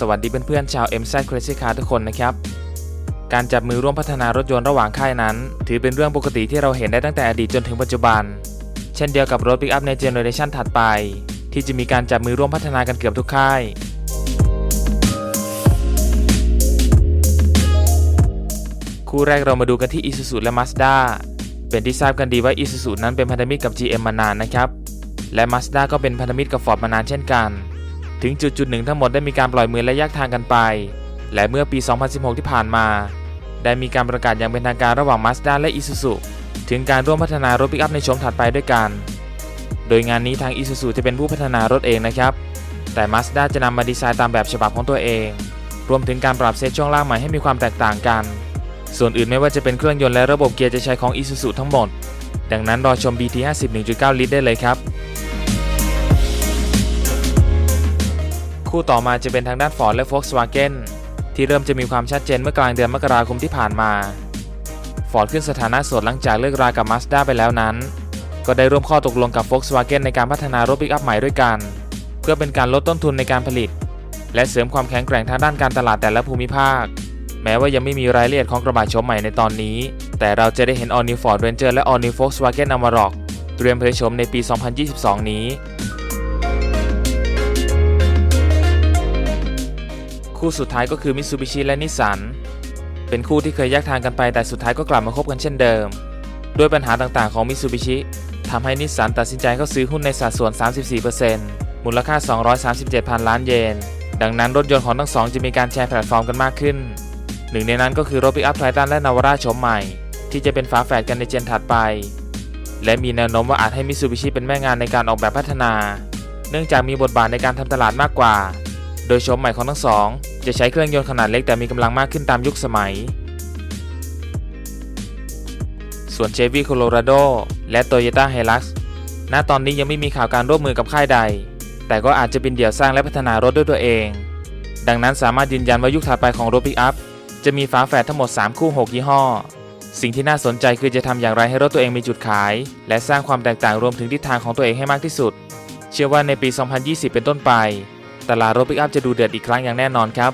สวัสดีเพื่อนๆชาว MZ Crazy Car ทุกคนนะครับ การจับมือร่วมพัฒนารถยนต์ระหว่างค่ายนั้น ถือเป็นเรื่องปกติที่เราเห็นได้ตั้งแต่อดีตจนถึงปัจจุบัน เช่นเดียวกับรถปิกอัพในเจเนอเรชันถัดไป ที่จะมีการจับมือร่วมพัฒนากันเกือบทุกค่าย คู่แรกเรามาดูกันที่ Isuzu และ Mazda เป็นที่ทราบกันดีว่า Isuzu นั้นเป็นพันธมิตรกับ GM มานานนะครับ และ Mazda ก็เป็นพันธมิตรกับ Ford มานานเช่นกัน ถึงจุดจุดหนึ่งทั้งหมดได้มีการปล่อยมือและแยกทางกันไป และเมื่อปี 2016 ที่ผ่านมา ได้มีการประกาศอย่างเป็นทางการระหว่าง Mazda และ Isuzu ถึงการร่วมพัฒนารถปิกอัพในโฉมถัดไปด้วยกัน โดยงานนี้ทาง Isuzu จะเป็นผู้พัฒนารถเองนะครับ แต่ Mazda จะนำมาดีไซน์ตามแบบฉบับของตัวเอง รวมถึงการปรับเซตช่วงล่างใหม่ให้มีความแตกต่างกัน ส่วนอื่นไม่ว่าจะเป็นเครื่องยนต์และระบบเกียร์จะใช้ของ Isuzu ทั้งหมด ดังนั้นรอชม BT50 1.9 ลิตรได้เลยครับ คู่ต่อมาจะเป็นทางด้าน Ford และ Volkswagen ที่เริ่มจะมีความชัดเจนเมื่อกลางเดือนมกราคมที่ผ่านมา Ford ขึ้นสถานะโสดหลังจากเลิกรากับ Mazda ไปแล้วนั้น ก็ได้ร่วมข้อตกลงกับ Volkswagen ในการพัฒนารถปิกอัพใหม่ด้วยกัน เพื่อเป็นการลดต้นทุนในการผลิต และเสริมความแข็งแกร่งทางด้านการตลาดแต่ละภูมิภาค แม้ว่ายังไม่มีรายละเอียดของกระบะโฉมใหม่ในตอนนี้ แต่เราจะได้เห็น All New Ford Ranger และ All New Volkswagen Amarok เตรียมเผยโฉมในปี 2022 นี้ คู่สุดท้ายก็คือ Mitsubishi และ Nissan เป็นคู่ที่เคยแยกทางกันไปแต่สุดท้ายก็กลับมาคบกันเช่นเดิม ด้วยปัญหาต่างๆของ Mitsubishi ทำให้ Nissan ตัดสินใจเข้าซื้อหุ้นในสัดส่วน 34%มูลค่า 237พันล้านเยน ดังนั้นรถยนต์ของทั้งสองจะมีการแชร์แพลตฟอร์มกันมากขึ้น หนึ่งในนั้นก็คือรถปิกอัพไททันและนาวาร่าโฉมใหม่ ที่จะเป็นฝาแฝดกันในเจนถัดไป และมีแนวโน้มว่าอาจให้มิ t ซูบิชิเป็นแม่งานในการออกแบบพัฒนา เนื่องจากมีบทบาทในการทำตลาดมากกว่า โดยโฉมใหม่ของทั้งสอง จะใช้เครื่องยนต์ขนาดเล็กแต่มีกำลังมากขึ้นตามยุคสมัย ส่วน Chevy Colorado และ Toyota Hilux ณตอนนี้ยังไม่มีข่าวการร่วมมือกับค่ายใด แต่ก็อาจจะเป็นเดี่ยวสร้างและพัฒนารถด้วยตัวเอง ดังนั้นสามารถยืนยันว่ายุคถัดไปของรถปิกอัพจะมีฝาแฝดทั้งหมด 3 คู่ 6 ยี่ห้อ สิ่งที่น่าสนใจคือจะทำอย่างไรให้รถตัวเองมีจุดขาย และสร้างความแตกต่างรวมถึงทิศทางของตัวเองให้มากที่สุด เชื่อว่าในปี 2020 เป็นต้นไป ตลาดรถปิกอัพจะดูเดือดอีกครั้งอย่างแน่นอนครับ